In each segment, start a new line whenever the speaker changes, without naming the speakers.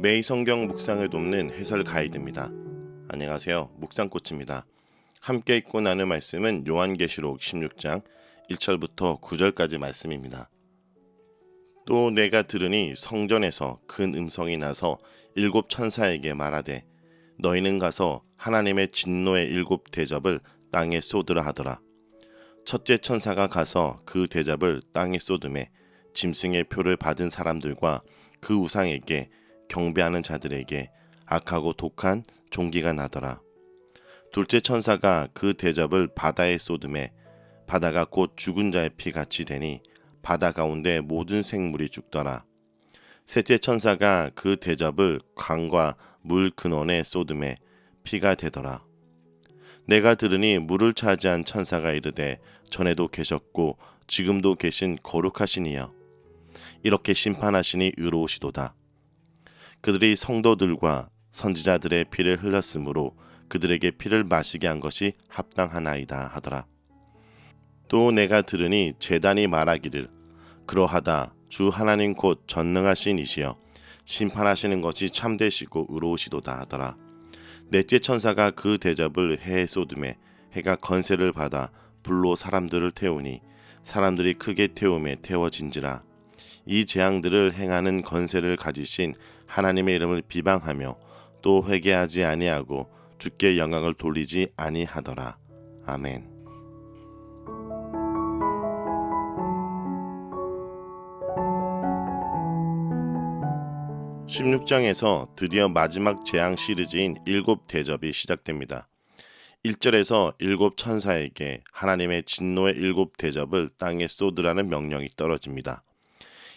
매일 성경 묵상을 돕는 해설 가이드입니다. 안녕하세요. 묵상꽃입니다. 함께 읽고 나눌 말씀은 요한계시록 16장 1절부터 9절까지 말씀입니다. 또 내가 들으니 성전에서 큰 음성이 나서 일곱 천사에게 말하되 너희는 가서 하나님의 진노의 일곱 대접을 땅에 쏟으라 하더라. 첫째 천사가 가서 그 대접을 땅에 쏟음에 짐승의 표를 받은 사람들과 그 우상에게 경배하는 자들에게 악하고 독한 종기가 나더라. 둘째 천사가 그 대접을 바다에 쏟음에 바다가 곧 죽은 자의 피 같이 되니 바다 가운데 모든 생물이 죽더라. 셋째 천사가 그 대접을 강과 물 근원에 쏟음에 피가 되더라. 내가 들으니 물을 차지한 천사가 이르되 전에도 계셨고 지금도 계신 거룩하시니여 이렇게 심판하시니 의로우시도다. 그들이 성도들과 선지자들의 피를 흘렸으므로 그들에게 피를 마시게 한 것이 합당하나이다 하더라. 또 내가 들으니 재단이 말하기를 그러하다 주 하나님 곧 전능하신 이시여 심판하시는 것이 참되시고 의로우시도다 하더라. 넷째 천사가 그 대접을 해에 쏟음에 해가 건세를 받아 불로 사람들을 태우니 사람들이 크게 태움에 태워진지라 이 재앙들을 행하는 건세를 가지신 하나님의 이름을 비방하며 또 회개하지 아니하고 주께 영광을 돌리지 아니하더라. 아멘. 16장에서 드디어 마지막 재앙 시리즈인 일곱 대접이 시작됩니다. 1절에서 일곱 천사에게 하나님의 진노의 일곱 대접을 땅에 쏟으라는 명령이 떨어집니다.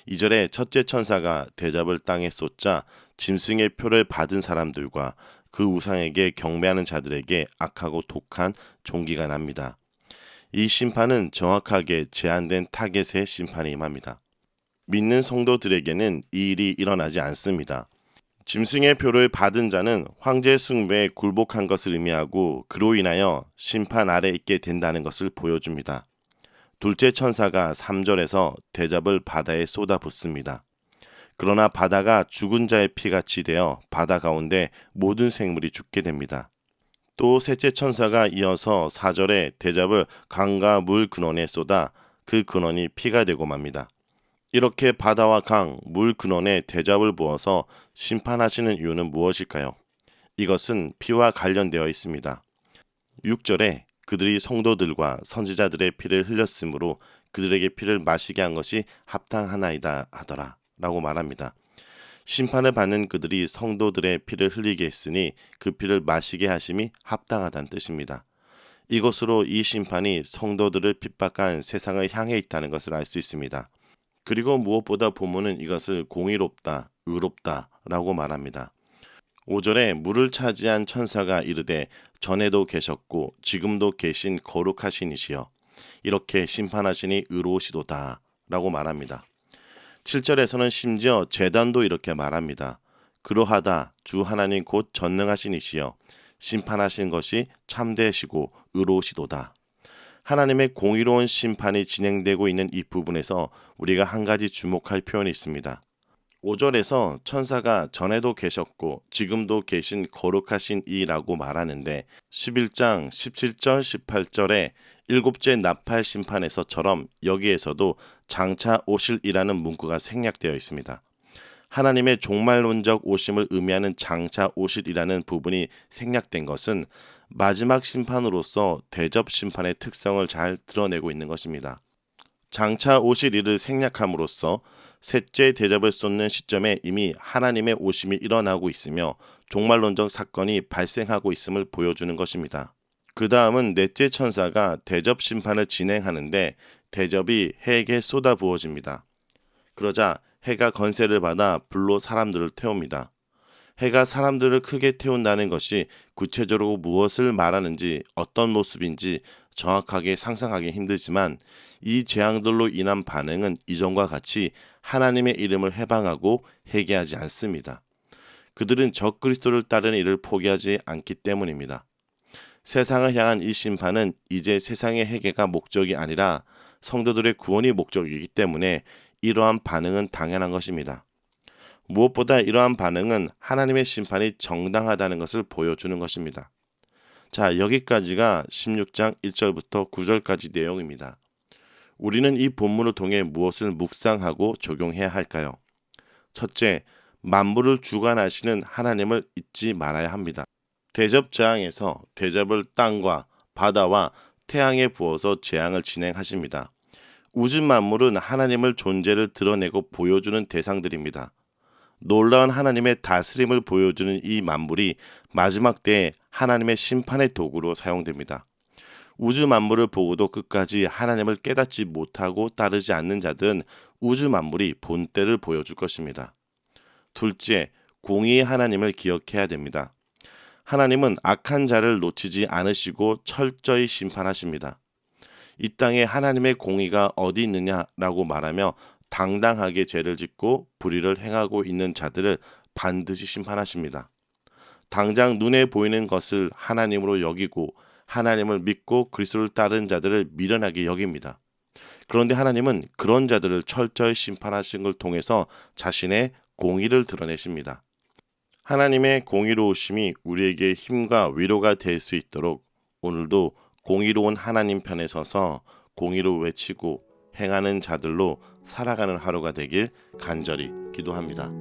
2절에 첫째 천사가 대접을 땅에 쏟자 짐승의 표를 받은 사람들과 그 우상에게 경배하는 자들에게 악하고 독한 종기가 납니다. 이 심판은 정확하게 제한된 타겟의 심판이 임합니다. 믿는 성도들에게는 이 일이 일어나지 않습니다. 짐승의 표를 받은 자는 황제 숭배에 굴복한 것을 의미하고 그로 인하여 심판 아래 있게 된다는 것을 보여줍니다. 둘째 천사가 3절에서 대접을 바다에 쏟아붓습니다. 그러나 바다가 죽은 자의 피같이 되어 바다 가운데 모든 생물이 죽게 됩니다. 또 셋째 천사가 이어서 4절에 대접을 강과 물 근원에 쏟아 그 근원이 피가 되고 맙니다. 이렇게 바다와 강, 물 근원에 대접을 부어서 심판하시는 이유는 무엇일까요? 이것은 피와 관련되어 있습니다. 6절에 그들이 성도들과 선지자들의 피를 흘렸으므로 그들에게 피를 마시게 한 것이 합당하나이다 하더라 라고 말합니다. 심판을 받는 그들이 성도들의 피를 흘리게 했으니 그 피를 마시게 하심이 합당하다는 뜻입니다. 이것으로 이 심판이 성도들을 핍박한 세상을 향해 있다는 것을 알 수 있습니다. 그리고 무엇보다 본문은 이것을 공의롭다, 의롭다 라고 말합니다. 5절에 물을 차지한 천사가 이르되 전에도 계셨고 지금도 계신 거룩하신 이시여 이렇게 심판하시니 의로우시도다 라고 말합니다. 7절에서는 심지어 재단도 이렇게 말합니다. 그러하다 주 하나님 곧 전능하신 이시여 심판하신 것이 참되시고 의로우시도다. 하나님의 공의로운 심판이 진행되고 있는 이 부분에서 우리가 한 가지 주목할 표현이 있습니다. 5절에서 천사가 전에도 계셨고 지금도 계신 거룩하신 이라고 말하는데 11장 17절 18절에 일곱째 나팔 심판에서처럼 여기에서도 장차 오실이라는 문구가 생략되어 있습니다. 하나님의 종말론적 오심을 의미하는 장차 오실이라는 부분이 생략된 것은 마지막 심판으로서 대접 심판의 특성을 잘 드러내고 있는 것입니다. 장차 오실 일을 생략함으로써 셋째 대접을 쏟는 시점에 이미 하나님의 오심이 일어나고 있으며 종말론적 사건이 발생하고 있음을 보여주는 것입니다. 그 다음은 넷째 천사가 대접 심판을 진행하는데 대접이 해에게 쏟아 부어집니다. 그러자 해가 건세를 받아 불로 사람들을 태웁니다. 해가 사람들을 크게 태운다는 것이 구체적으로 무엇을 말하는지 어떤 모습인지 정확하게 상상하기 힘들지만 이 재앙들로 인한 반응은 이전과 같이 하나님의 이름을 해방하고 회개하지 않습니다. 그들은 적 그리스도를 따르는 일을 포기하지 않기 때문입니다. 세상을 향한 이 심판은 이제 세상의 회개가 목적이 아니라 성도들의 구원이 목적이기 때문에 이러한 반응은 당연한 것입니다. 무엇보다 이러한 반응은 하나님의 심판이 정당하다는 것을 보여주는 것입니다. 자, 여기까지가 16장 1절부터 9절까지 내용입니다. 우리는 이 본문을 통해 무엇을 묵상하고 적용해야 할까요? 첫째, 만물을 주관하시는 하나님을 잊지 말아야 합니다. 대접 재앙에서 대접을 땅과 바다와 태양에 부어서 재앙을 진행하십니다. 우주 만물은 하나님을 존재를 드러내고 보여주는 대상들입니다. 놀라운 하나님의 다스림을 보여주는 이 만물이 마지막 때에 하나님의 심판의 도구로 사용됩니다. 우주 만물을 보고도 끝까지 하나님을 깨닫지 못하고 따르지 않는 자들은 우주 만물이 본때를 보여줄 것입니다. 둘째, 공의의 하나님을 기억해야 됩니다. 하나님은 악한 자를 놓치지 않으시고 철저히 심판하십니다. 이 땅에 하나님의 공의가 어디 있느냐라고 말하며 당당하게 죄를 짓고 불의를 행하고 있는 자들을 반드시 심판하십니다. 당장 눈에 보이는 것을 하나님으로 여기고 하나님을 믿고 그리스도를 따른 자들을 미련하게 여깁니다. 그런데 하나님은 그런 자들을 철저히 심판하신 걸 통해서 자신의 공의를 드러내십니다. 하나님의 공의로우심이 우리에게 힘과 위로가 될 수 있도록 오늘도 공의로운 하나님 편에 서서 공의로 외치고 행하는 자들로 살아가는 하루가 되길 간절히 기도합니다.